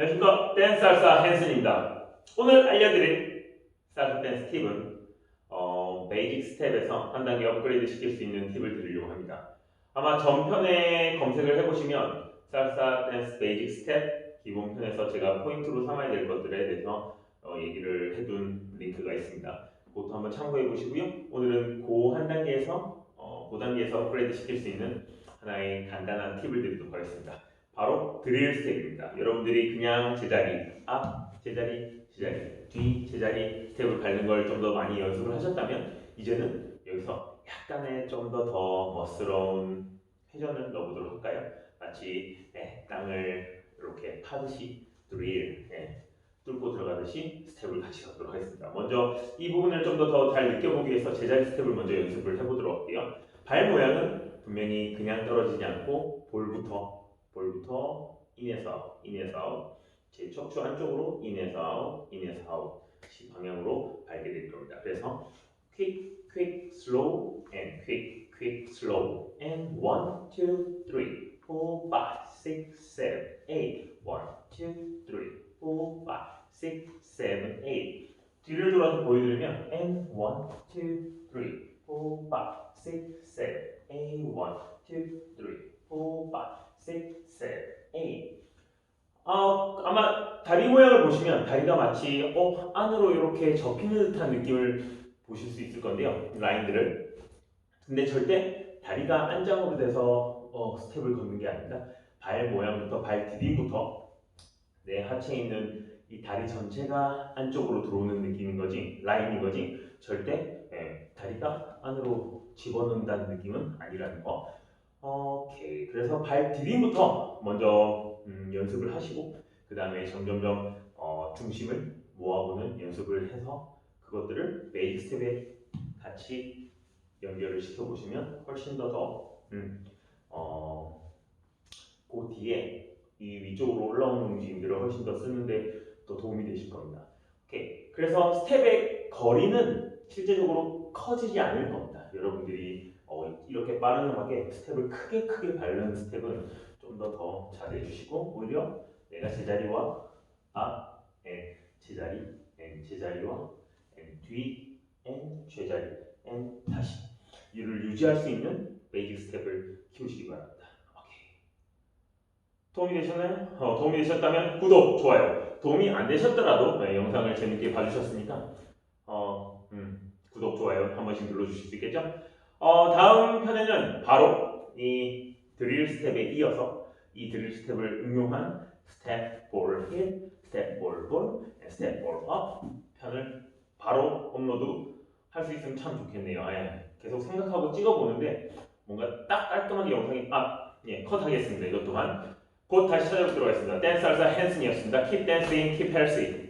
안녕하십니까 댄스 살사 헨슨입니다. 오늘 알려드릴 살사 댄스 팁은 어, 베이직 스텝에서 한 단계 업그레이드 시킬 수 있는 팁을 드리려고 합니다. 아마 전편에 검색을 해보시면 살사 댄스 베이직 스텝 기본편에서 제가 포인트로 삼아야 될 것들에 대해서 어, 얘기를 해둔 링크가 있습니다. 그것도 한번 참고해 보시고요. 오늘은 그한 단계에서 어, 그 단계에서 업그레이드 시킬 수 있는 하나의 간단한 팁을 드리도록 하겠습니다. 바로 드릴 스텝입니다. 여러분들이 그냥 제자리, 앞, 제자리, 제자리, 뒤, 제자리 스텝을 밟는 걸 좀 더 많이 연습을 하셨다면 이제는 여기서 약간의 좀 더 더 멋스러운 회전을 넣어보도록 할까요? 마치 네, 땅을 이렇게 파듯이 드릴, 네, 뚫고 들어가듯이 스텝을 같이 가도록 하겠습니다. 먼저 이 부분을 좀 더 더 잘 느껴보기 위해서 제자리 스텝을 먼저 연습을 해보도록 할게요. 발 모양은 분명히 그냥 떨어지지 않고 볼부터 볼부터 인에서 인에서 제 척추 안쪽으로 인에서 인에서 이 방향으로 발게 될 겁니다. 그래서 quick, quick, slow, and quick, quick, slow, and one, two, three, four, five, six, seven, eight, one, two, three, four, five, six, seven, eight. 뒤를 돌아서 보여드리면 and one, two, three, four, five, six, seven, eight, one, two, three, four, five, six. 어, 아마 다리 모양을 보시면 다리가 마치 어, 안으로 이렇게 접히는 듯한 느낌을 보실 수 있을 건데요. 라인들을. 근데 절대 다리가 안장으로 돼서 어, 스텝을 걷는 게 아닙니다. 발 모양부터 발 디딤부터 내 하체에 있는 이 다리 전체가 안쪽으로 들어오는 느낌인 거지 라인인 거지 절대 예, 다리가 안으로 집어넣는다는 느낌은 아니라는 거. 오케이. 그래서 발 디딤부터 먼저 음, 연습을 하시고 그 다음에 점점점 어, 중심을 모아보는 연습을 해서 그것들을 베이직 스텝에 같이 연결을 시켜보시면 훨씬 더더 음, 어, 그 뒤에 이 위쪽으로 올라오는 움직임들을 훨씬 더 쓰는데 더 도움이 되실 겁니다. 오케이. 그래서 스텝의 거리는 실제적으로 커지지 않을 겁니다. 여러분들이 빠른 음악에 스텝을 크게 크게 밟는 스텝은 좀 더 더 잘 해 주시고 오히려 내가 제자리와 앞, 앤 제자리, 앤 제자리와 앤 뒤, 앤 제자리, 앤 다시 이를 유지할 수 있는 베이직 스텝을 키우시기 바랍니다. 오케이. 도움이 되셨나요? 어, 도움이 되셨다면 구독, 좋아요. 도움이 안 되셨더라도 네, 영상을 재밌게 봐주셨으니까 어, 음, 구독, 좋아요 한 번씩 눌러주실 수 있겠죠? 어, 다음 편에는 바로 이 드릴 스텝에 이어서 이 드릴 스텝을 응용한 스텝 볼 힛, 스텝 볼 볼, 스텝 볼업 편을 바로 업로드 할 수 있으면 참 좋겠네요. 예, 계속 생각하고 찍어보는데 뭔가 딱 깔끔하게 영상이 아, 예, 컷하겠습니다. 이것 또한 곧 다시 찾아뵙도록 하겠습니다. 댄스 알사 헨슨이었습니다. Keep dancing, keep healthy.